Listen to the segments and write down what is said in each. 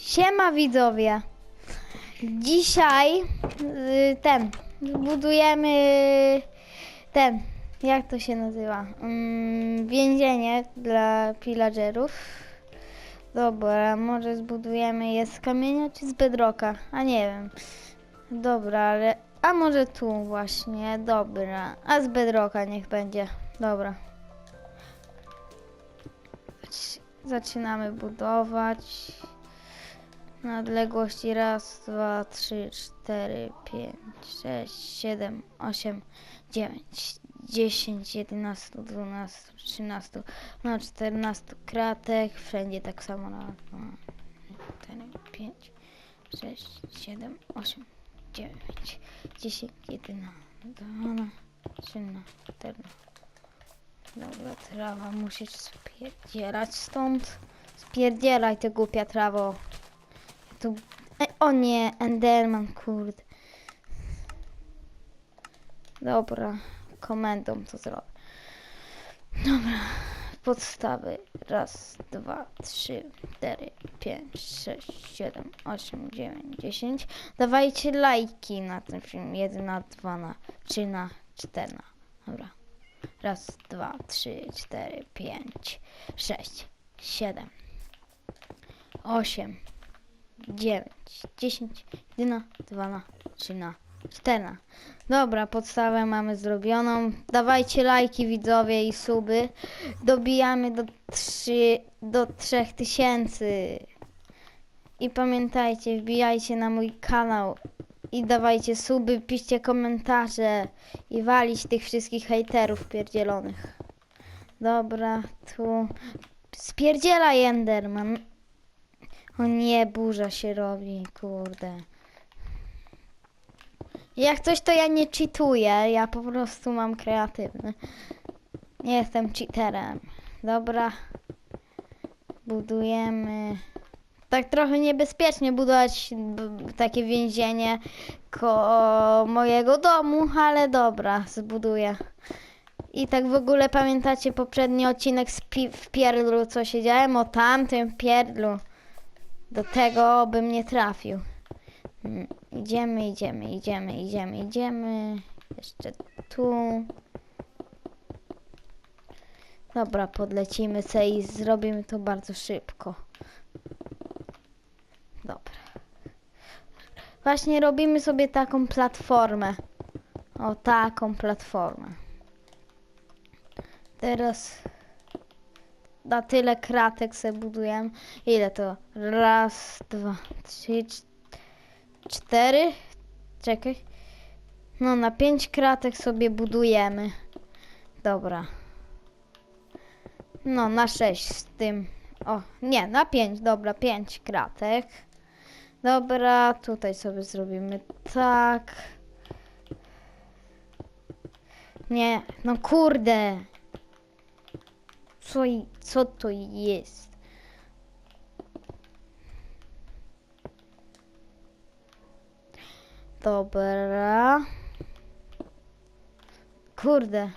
Siema widzowie. Dzisiaj y, ten budujemy ten jak to się nazywa? Mm, więzienie dla pillagerów. Dobra, może zbudujemy je z kamienia czy z bedroka? A nie wiem. Dobra, ale a może tu właśnie. Dobra. A z bedroka niech będzie. Dobra. Zaczynamy budować. Na odległości raz, dwa, trzy, cztery, pięć, sześć, siedem, osiem, dziewięć, dziesięć, jedenastu, dwunastu, trzynastu, no czternastu kratek, wszędzie tak samo na dwa, cztery, pięć, sześć, siedem, osiem, dziewięć, dziesięć, jedenastu, dwanaście, trzynastu, czternastu. Dobra, trawa, musisz spierdzielać stąd. Spierdzielaj, ty głupia trawo. Tu... E, o nie, Enderman, kurde. Dobra, komendą to zrobię. Dobra, podstawy. Raz, dwa, trzy, cztery, pięć, sześć, siedem, osiem, dziewięć, dziesięć. Dawajcie lajki na ten film. Jeden na dwa na trzy na cztery na. Dobra. Raz, dwa, trzy, cztery, pięć, sześć, siedem, osiem, dziewięć, dziesięć, jedna, dwa, na, trzy, na, cztery. na. Dobra, podstawę mamy zrobioną. Dawajcie lajki widzowie i suby. Dobijamy do trzy, do trzech tysięcy. I pamiętajcie, wbijajcie na mój kanał i dawajcie suby, piszcie komentarze i walić tych wszystkich hejterów pierdzielonych. Dobra, tu spierdzielaj Enderman. O nie, burza się robi, kurde. Jak coś to ja nie cheatuję, ja po prostu mam kreatywny. Nie jestem cheaterem. Dobra. Budujemy. Tak trochę niebezpiecznie budować takie więzienie koło mojego domu, ale dobra, zbuduję. I tak w ogóle pamiętacie poprzedni odcinek z pi- w pierdlu, co siedziałem o tamtym pierdlu. Do tego bym nie trafił. Mm, Idziemy, idziemy, idziemy, idziemy, idziemy. Jeszcze tu. Dobra, podlecimy sobie i zrobimy to bardzo szybko. Dobra. Właśnie robimy sobie taką platformę. O, taką platformę. Teraz na tyle kratek sobie budujemy. Ile to? Raz, dwa, trzy, cz- cztery. Czekaj. No, na pięć kratek sobie budujemy. Dobra. No, na sześć z tym. O, nie, na pięć, dobra, pięć kratek. Dobra, tutaj sobie zrobimy tak. Nie, no kurde. Co, co to jest? Dobra. Kurde.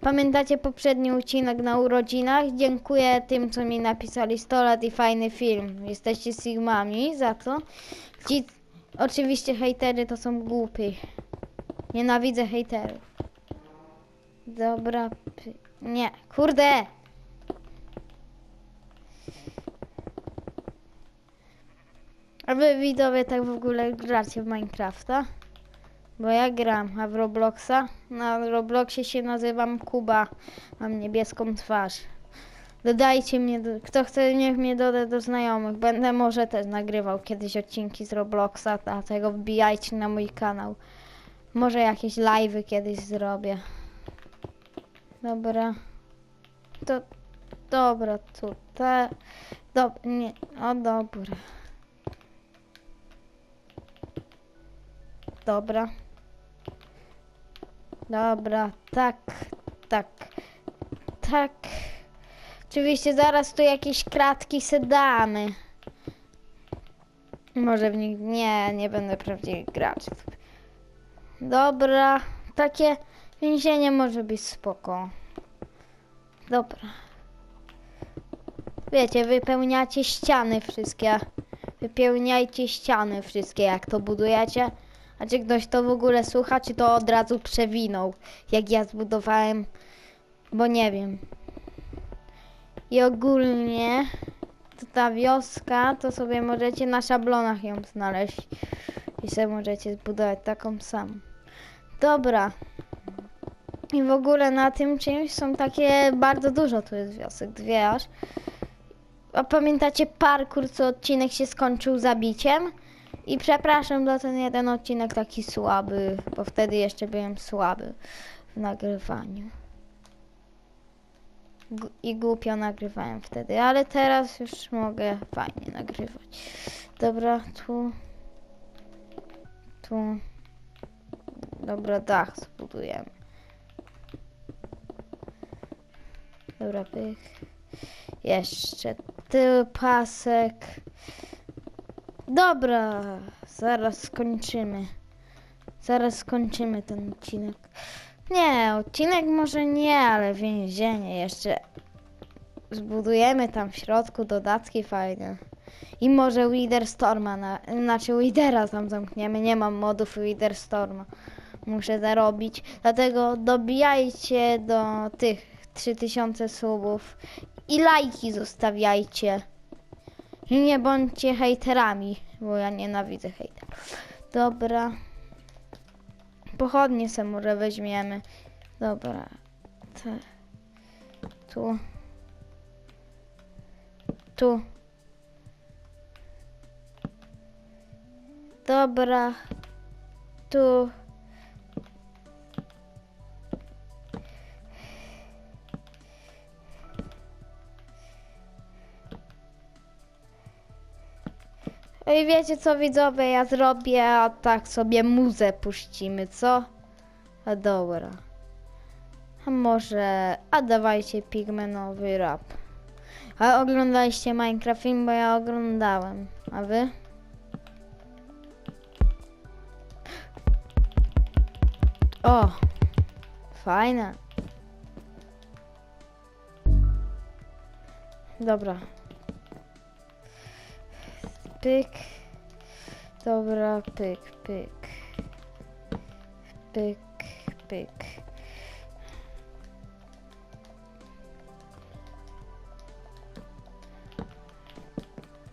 Pamiętacie poprzedni odcinek na urodzinach? Dziękuję tym, co mi napisali 100 lat i fajny film. Jesteście Sigmami za to. Ci, oczywiście hejtery to są głupi. Nienawidzę hejterów. Dobra. Nie, kurde! A wy widzowie tak w ogóle gracie w Minecrafta? Bo ja gram, a w Robloxa? Na Robloxie się nazywam Kuba. Mam niebieską twarz. Dodajcie mnie, do, kto chce, niech mnie doda do znajomych. Będę może też nagrywał kiedyś odcinki z Robloxa, dlatego wbijajcie na mój kanał. Może jakieś live'y kiedyś zrobię. Dobra. To, dobra, tutaj. Dob, nie, o dobra. Dobra. Dobra, tak, tak, tak. Oczywiście zaraz tu jakieś kratki se damy. Może w nich... Nie, nie będę prawdziwych graczy. Dobra, takie więzienie może być spoko. Dobra. Wiecie, wypełniacie ściany wszystkie. wypełniajcie ściany wszystkie, jak to budujecie. A czy ktoś to w ogóle słucha, czy to od razu przewinął, jak ja zbudowałem, bo nie wiem. I ogólnie to ta wioska, to sobie możecie na szablonach ją znaleźć. I sobie możecie zbudować taką samą. Dobra. I w ogóle na tym czymś są takie bardzo dużo tu jest wiosek, dwie aż. A pamiętacie parkour, co odcinek się skończył zabiciem? I przepraszam za ten jeden odcinek taki słaby, bo wtedy jeszcze byłem słaby w nagrywaniu. Gu- I głupio nagrywałem wtedy, ale teraz już mogę fajnie nagrywać. Dobra, tu. Tu. Dobra, dach zbudujemy. Dobra, pych. Jeszcze tył pasek. Dobra, zaraz skończymy. Zaraz skończymy ten odcinek. Nie, odcinek może nie, ale więzienie jeszcze. Zbudujemy tam w środku dodatki fajne. I może Wither Storma, na, znaczy Withera tam zamkniemy. Nie mam modów Wither Storma. Muszę zarobić. Dlatego dobijajcie do tych 3000 subów i lajki zostawiajcie. Nie bądźcie hejterami, bo ja nienawidzę hejterów. Dobra. Pochodnie se weźmiemy. Dobra. Tu. Tu. Dobra. Tu. Ej, wiecie co widzowie, ja zrobię, a tak sobie muzę puścimy, co? A dobra. A może, a dawajcie pigmenowy rap. A oglądaliście Minecraft film, bo ja oglądałem. A wy? O! Fajne. Dobra. Pyk. Dobra, pyk, pyk. Pyk, pyk.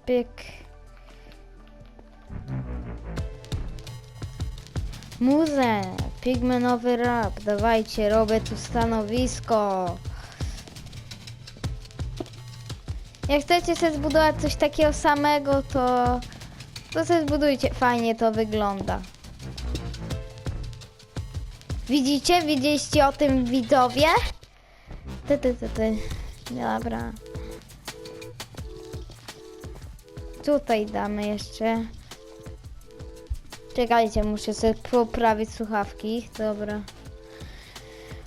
Pyk. Muzę, pigmenowy rap, dawajcie, robię tu stanowisko. Jak chcecie sobie zbudować coś takiego samego, to, to sobie zbudujcie. Fajnie to wygląda. Widzicie? Widzieliście o tym widzowie? Ty, ty, ty, ty. Dobra. Tutaj damy jeszcze. Czekajcie, muszę sobie poprawić słuchawki. Dobra.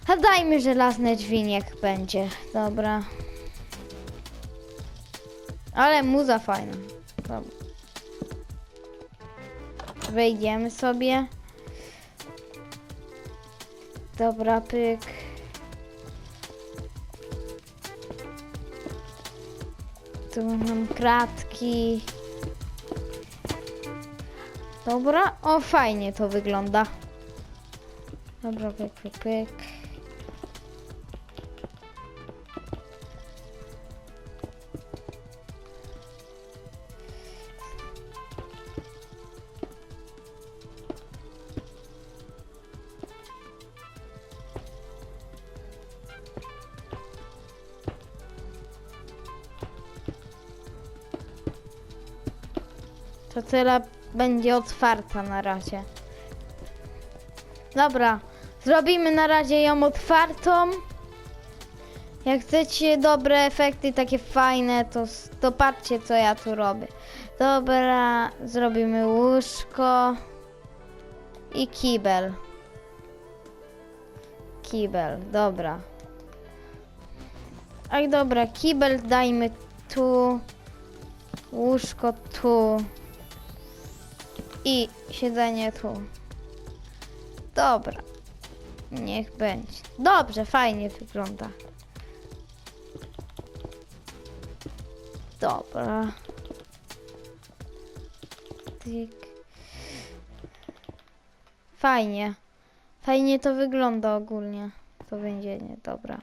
A dajmy żelazne drzwi, niech będzie. Dobra. Ale muza fajna. Dobra. Wejdziemy sobie. Dobra, pyk. Tu mam kratki. Dobra, o fajnie to wygląda. Dobra, pyk, pyk, pyk. Tyle będzie otwarta na razie. Dobra, zrobimy na razie ją otwartą. Jak chcecie dobre efekty, takie fajne, to, to patrzcie co ja tu robię. Dobra, zrobimy łóżko i kibel. Kibel, dobra. Aj dobra, kibel dajmy tu, łóżko tu i siedzenie tu. Dobra. Niech będzie. Dobrze, fajnie wygląda. Dobra. Cyk. Fajnie. Fajnie to wygląda ogólnie. To więzienie, dobra.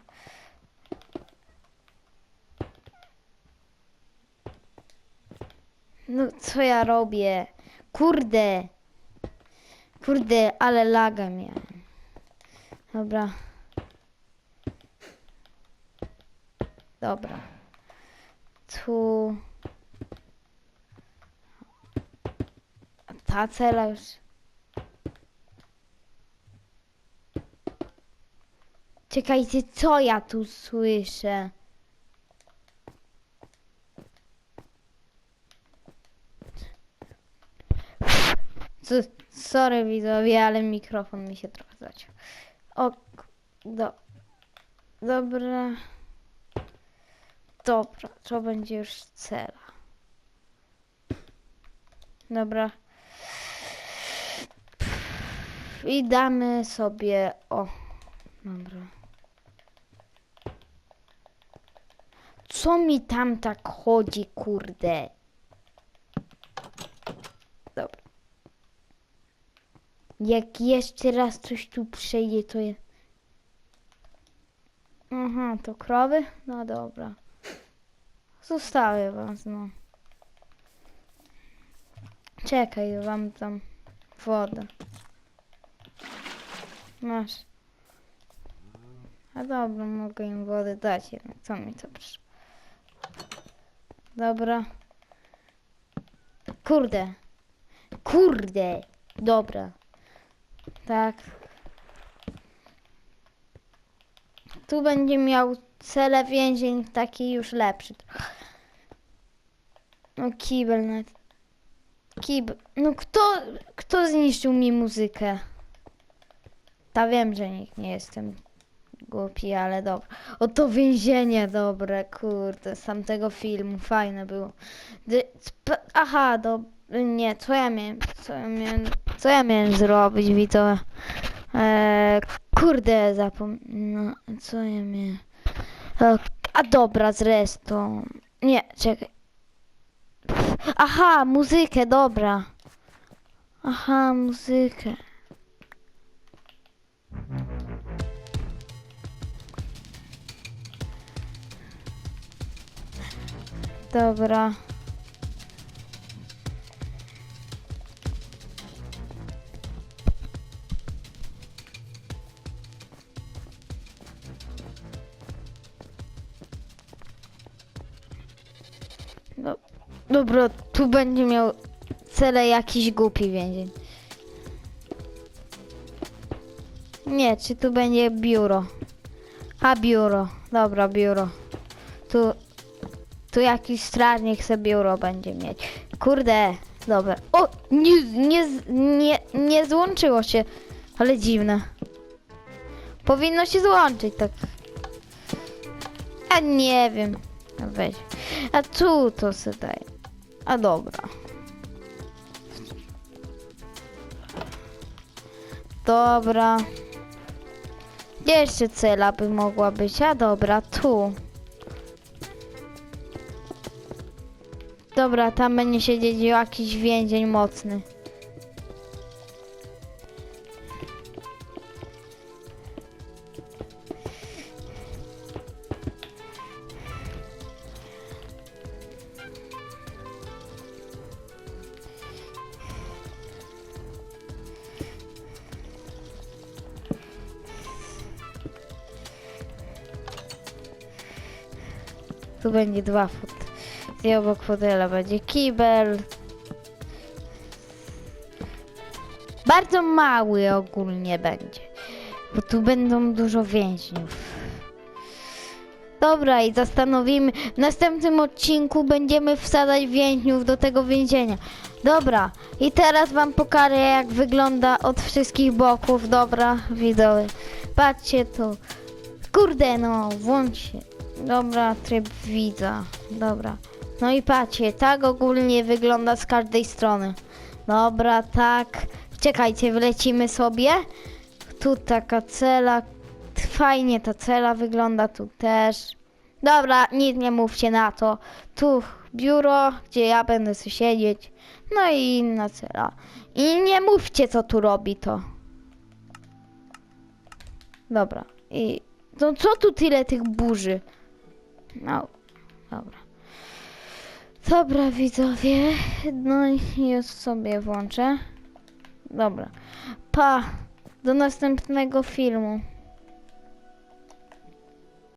No co ja robię? Kurde. Kurde, ale laga miałem. Dobra. Dobra. Tu. Ta cela już. Czekajcie, co ja tu słyszę? Sorry widzowie, ale mikrofon mi się trochę zaciął. O, do, dobra. Dobra, to będzie już cela. Dobra. I damy sobie, o, dobra. Co mi tam tak chodzi, kurde? Jak jeszcze raz coś tu przejdzie, to jest... Aha, to krowy? No dobra. Zostawię was, no. Czekaj, wam tam wodę. Masz. A dobra, mogę im wodę dać jednak. Co mi to przyszło? Dobra. Kurde. Kurde. Dobra. Tak. Tu będzie miał cele więzień taki już lepszy. No kibel nawet. Kibel. No kto, kto zniszczył mi muzykę? Ta wiem, że nikt nie jestem głupi, ale dobra. O to więzienie dobre, kurde, z tamtego filmu, fajne było. Aha, do... Nie, co ja miałem, co ja miałem, co ja miałem zrobić, widzowie? Eee, kurde, zapomniałem, no, co ja miałem... A dobra, zresztą. Nie, czekaj. Aha, muzykę, dobra. Aha, muzykę. Dobra. Dobra, tu będzie miał cele jakiś głupi więzień. Nie, czy tu będzie biuro? A biuro, dobra, biuro. Tu, tu jakiś strażnik se biuro będzie mieć. Kurde, dobra. O, nie, nie, nie, nie złączyło się, ale dziwne. Powinno się złączyć tak. A nie wiem. Weź. A tu to se daje. A dobra. Dobra. Gdzie jeszcze cela by mogła być? A dobra, tu. Dobra, tam będzie siedzieć jakiś więzień mocny. Tu będzie dwa fot. I obok fotela będzie kibel. Bardzo mały ogólnie będzie. Bo tu będą dużo więźniów. Dobra, i zastanowimy. W następnym odcinku będziemy wsadzać więźniów do tego więzienia. Dobra, i teraz wam pokażę, jak wygląda od wszystkich boków. Dobra, widzowie. Patrzcie tu. Kurde, no, włącz się. Dobra, tryb widza. Dobra. No i patrzcie, tak ogólnie wygląda z każdej strony. Dobra, tak. Czekajcie, wlecimy sobie. Tu taka cela. Fajnie ta cela wygląda, tu też. Dobra, nic nie mówcie na to. Tu biuro, gdzie ja będę sobie siedzieć. No i inna cela. I nie mówcie, co tu robi to. Dobra. I no co tu tyle tych burzy? No, dobra. Dobra, widzowie. No i już sobie włączę. Dobra. Pa. Do następnego filmu.